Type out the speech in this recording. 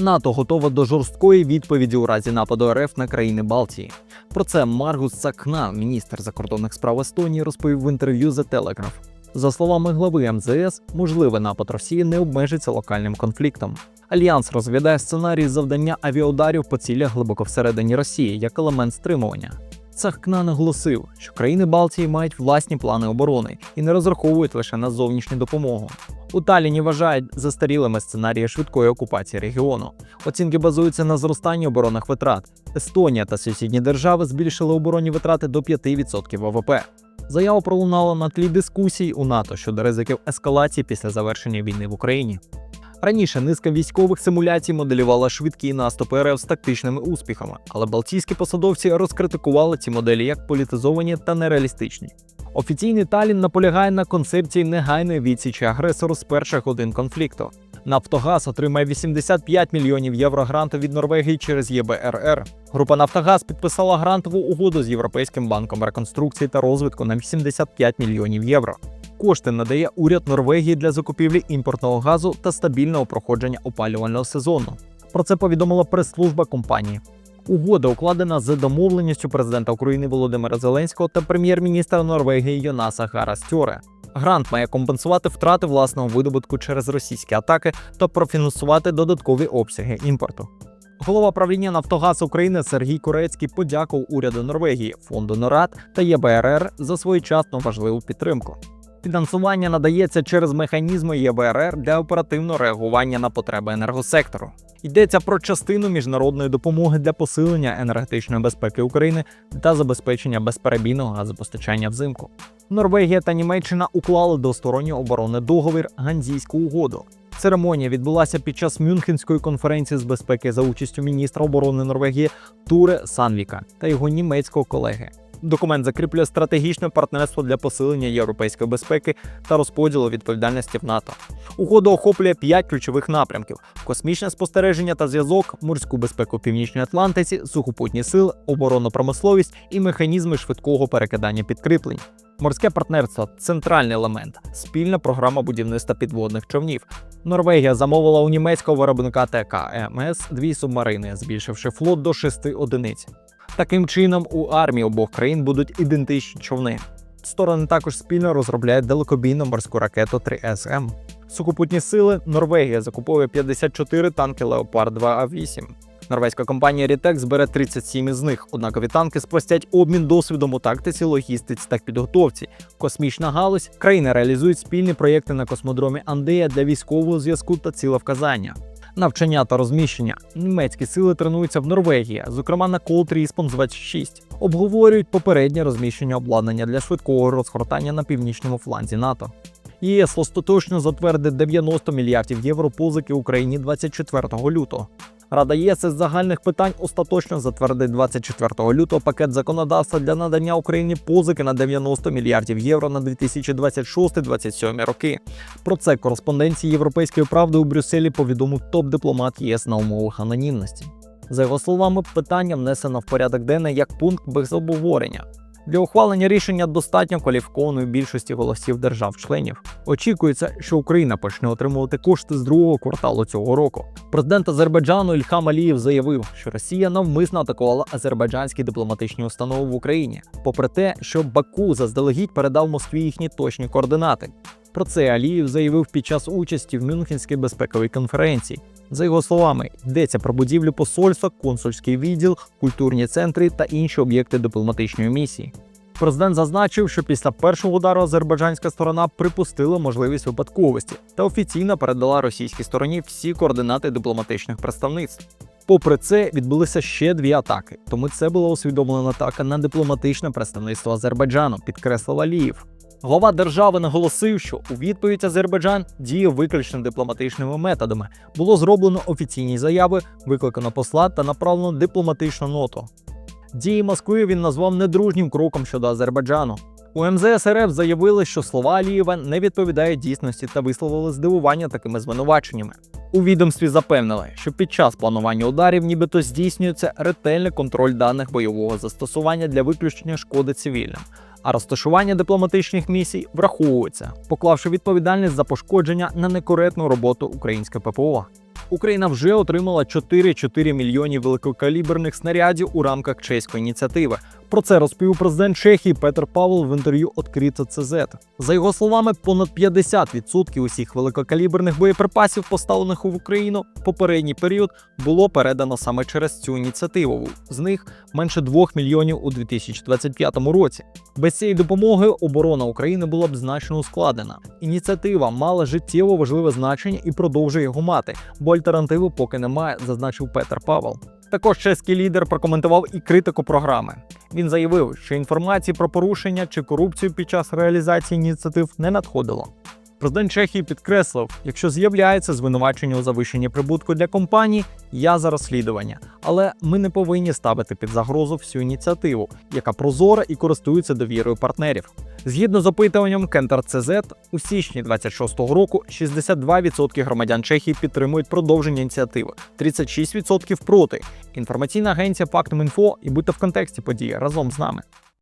НАТО готова до жорсткої відповіді у разі нападу РФ на країни Балтії. Про це Маргус Цакна, міністр закордонних справ Естонії, розповів в інтерв'ю The Telegraph. За словами глави МЗС, можливий напад Росії не обмежиться локальним конфліктом. Альянс розглядає сценарій завдання авіаударів по цілях глибоко всередині Росії як елемент стримування. Цахкна наголосив, що країни Балтії мають власні плани оборони і не розраховують лише на зовнішню допомогу. У Талліні вважають застарілими сценарії швидкої окупації регіону. Оцінки базуються на зростанні оборонних витрат. Естонія та сусідні держави збільшили оборонні витрати до 5% ВВП. Заява пролунала на тлі дискусій у НАТО щодо ризиків ескалації після завершення війни в Україні. Раніше низка військових симуляцій моделювала швидкі наступи РФ з тактичними успіхами, але балтійські посадовці розкритикували ці моделі як політизовані та нереалістичні. Офіційний Талін наполягає на концепції негайної відсічі агресору з перших годин конфлікту. Нафтогаз отримає 85 мільйонів євро гранту від Норвегії через ЄБРР. Група Нафтогаз підписала грантову угоду з Європейським банком реконструкції та розвитку на 85 мільйонів євро. Кошти надає уряд Норвегії для закупівлі імпортного газу та стабільного проходження опалювального сезону. Про це повідомила прес-служба компанії. Угода укладена за домовленістю президента України Володимира Зеленського та прем'єр-міністра Норвегії Йонаса Гара Стьоре. Грант має компенсувати втрати власного видобутку через російські атаки та профінансувати додаткові обсяги імпорту. Голова правління Нафтогаз України Сергій Корецький подякував уряду Норвегії, фонду НОРАД та ЄБРР за своєчасну важливу підтримку. Фінансування надається через механізми ЄБРР для оперативного реагування на потреби енергосектору. Йдеться про частину міжнародної допомоги для посилення енергетичної безпеки України та забезпечення безперебійного газопостачання взимку. Норвегія та Німеччина уклали двосторонній оборонний договір Ганзійську угоду. Церемонія відбулася під час Мюнхенської конференції з безпеки за участю міністра оборони Норвегії Туре Санвіка та його німецького колеги. Документ закріплює стратегічне партнерство для посилення європейської безпеки та розподілу відповідальності в НАТО. Угода охоплює п'ять ключових напрямків: космічне спостереження та зв'язок, морську безпеку в Північній Атлантиці, сухопутні сили, оборонну промисловість і механізми швидкого перекидання підкріплень. Морське партнерство центральний елемент, спільна програма будівництва підводних човнів. Норвегія замовила у німецького виробника ТК МС дві субмарини, збільшивши флот до шести одиниць. Таким чином, у армії обох країн будуть ідентичні човни. Сторони також спільно розробляють далекобійну морську ракету 3СМ. Сухопутні сили Норвегія закуповує 54 танки Leopard 2А8. Норвезька компанія Ritex збере 37 із них. Однакові танки спростять обмін досвідом у тактиці, логістиці та підготовці. Космічна галузь країни реалізують спільні проєкти на космодромі Андея для військового зв'язку та цілевказання. Навчання та розміщення. Німецькі сили тренуються в Норвегії, зокрема на Cold Response 26. Обговорюють попереднє розміщення обладнання для швидкого розгортання на північному фланзі НАТО. ЄС остаточно затвердить 90 мільярдів євро позики Україні 24 лютого. Рада ЄС із загальних питань остаточно затвердить 24 лютого пакет законодавства для надання Україні позики на 90 мільярдів євро на 2026-2027 роки. Про це кореспонденції Європейської правди у Брюсселі повідомив топ-дипломат ЄС на умовах анонімності. За його словами, питання внесено в порядок денний як пункт без обговорення. Для ухвалення рішення достатньо кваліфікованої більшості голосів держав-членів. Очікується, що Україна почне отримувати кошти з другого кварталу цього року. Президент Азербайджану Ільхам Алієв заявив, що Росія навмисно атакувала азербайджанські дипломатичні установи в Україні, попри те, що Баку заздалегідь передав Москві їхні точні координати. Про це Алієв заявив під час участі в Мюнхенській безпековій конференції. За його словами, йдеться про будівлю посольства, консульський відділ, культурні центри та інші об'єкти дипломатичної місії. Президент зазначив, що після першого удару азербайджанська сторона припустила можливість випадковості та офіційно передала російській стороні всі координати дипломатичних представництв. Попри це, відбулися ще дві атаки, тому це була усвідомлена атака на дипломатичне представництво Азербайджану, підкреслив Аліїв. Глава держави наголосив, що у відповідь Азербайджан діє виключно дипломатичними методами. Було зроблено офіційні заяви, викликано посла та направлено дипломатичну ноту. Дії Москви він назвав недружнім кроком щодо Азербайджану. У МЗС РФ заявили, що слова Алієва не відповідають дійсності та висловили здивування такими звинуваченнями. У відомстві запевнили, що під час планування ударів нібито здійснюється ретельний контроль даних бойового застосування для виключення шкоди цивільним, а розташування дипломатичних місій враховується, поклавши відповідальність за пошкодження на некоректну роботу українське ППО. Україна вже отримала 4,4 мільйонів великокаліберних снарядів у рамках чеської ініціативи. Про це розповів президент Чехії Петер Павел в інтерв'ю «Открито ЦЗ». За його словами, понад 50% усіх великокаліберних боєприпасів, поставлених в Україну в попередній період, було передано саме через цю ініціативу. З них менше 2 мільйонів у 2025 році. Без цієї допомоги оборона України була б значно ускладнена. Ініціатива мала життєво важливе значення і продовжує його мати, бо альтернативи поки немає, зазначив Петер Павел. Також чеський лідер прокоментував і критику програми. Він заявив, що інформації про порушення чи корупцію під час реалізації ініціатив не надходило. Президент Чехії підкреслив, якщо з'являється звинувачення у завищенні прибутку для компанії, я за розслідування. Але ми не повинні ставити під загрозу всю ініціативу, яка прозора і користується довірою партнерів. Згідно з опитуванням Кентар ЦЗ, у січні 26-го року 62% громадян Чехії підтримують продовження ініціативи, 36% проти. Інформаційна агенція Фактум.Інфо і будьте в контексті події разом з нами.